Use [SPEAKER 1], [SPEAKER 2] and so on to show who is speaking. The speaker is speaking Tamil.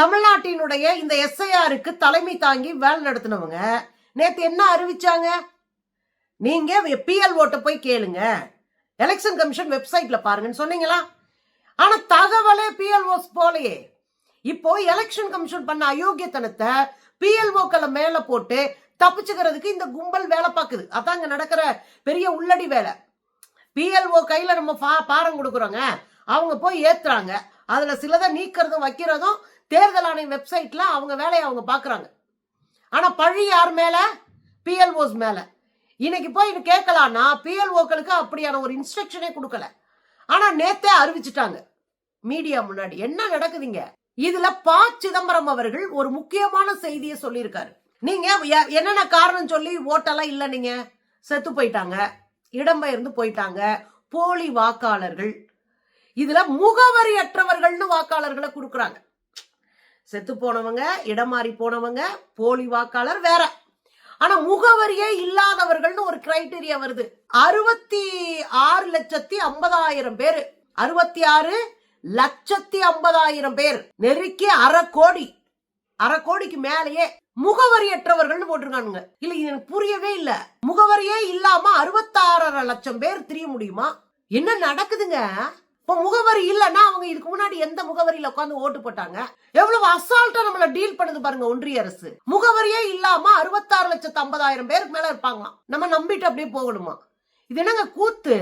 [SPEAKER 1] தமிழ்நாட்டினுடைய இந்த எஸ்ஐஆருக்கு தலைமை தாங்கி வேலை நடத்தினவங்க நேற்று என்ன அறிவிச்சாங்க? நீங்க பிஎல் ஓட்ட போய் கேளுங்க. எலெக்ஷன் கமிஷன் வெப்சைட்ல பாருங்கன்னு சொன்னீங்களா? ஆனா தகவலே பிஎல்ஓஸ் போலையே. இப்போ எலெக்ஷன் கமிஷன் பண்ண அயோக்கியத்தனத்தை பிஎல்ஓக்களை மேல போட்டு தப்பிச்சுக்கிறதுக்கு இந்த கும்பல் வேலை பார்க்குது. அதாங்க நடக்கிற பெரிய உள்ளடி வேலை. பிஎல்ஓ கையில நம்ம பா- பாரம் கொடுக்குறோங்க. அவங்க போய் ஏத்துறாங்க. அதில் சிலதை நீக்கிறதும் வைக்கிறதும் தேர்தல் ஆணையம் வெப்சைட்டில் அவங்க வேலையை அவங்க பார்க்குறாங்க ஆனால் பழி யார் மேலே? பிஎல்ஓஸ் மேலே. இன்னைக்கு போய் இது கேட்கலான்னா பிஎல்ஓக்களுக்கு அப்படியான ஒரு இன்ஸ்ட்ரக்ஷனே கொடுக்கல. ஆனால் நேத்தே அறிவிச்சிட்டாங்க. மீடியா முன்னாடி. என்ன நடக்குதுங்க? இதுல ப. சிதம்பரம் அவர்கள் ஒரு முக்கியமான செய்தியை சொல்லியிருக்காரு. நீங்க எ- என்னென்ன காரணம் சொல்லி ஓட்டெல்லாம் இல்லை நீங்க? செத்து போயிட்டாங்க. இடம்பெயர்ந்து போயிட்டாங்க. போலி வாக்காளர்கள் இதுல முகவரியற்றவர்கள்னு வாக்காளர்களை கொடுக்குறாங்க. செத்து போனவங்க இடம் மாறி போனவங்க போலி வாக்காளர் வேற. ஆனா முகவரியே இல்லாதவர்கள்னு ஒரு கிரைட்டீரியா வருது. அறுபத்தி ஆறு லட்சத்தி ஐம்பதாயிரம் பேர். அறுபத்தி ஆறு லட்சத்தி ஐம்பதாயிரம் பேர். நெருக்கி அரை கோடி. அரை கோடிக்கு மேலேயே முகவரியற்றவர்கள்னு போட்டிருக்கானுங்க. இல்ல இது எனக்கு புரியவே இல்ல. முகவரியே இல்லாம அறுபத்தாறரை லட்சம் பேர் தெரிய முடியுமா? என்ன நடக்குதுங்க? இப்போ முகவரி இல்லைன்னா அவங்க இதுக்கு முன்னாடி எந்த முகவரியில உட்காந்து ஓட்டு போட்டாங்க? எவ்வளவு அசால்ட்டா நம்மள டீல் பண்ணுது பாருங்க ஒன்றிய அரசு. முகவரியே இல்லாம அறுபத்தாறு லட்சத்து ஐம்பதாயிரம் பேருக்கு மேல இருப்பாங்களாம். நம்ம நம்பிட்டு அப்படியே போகணுமா? இது என்னங்க கூத்து?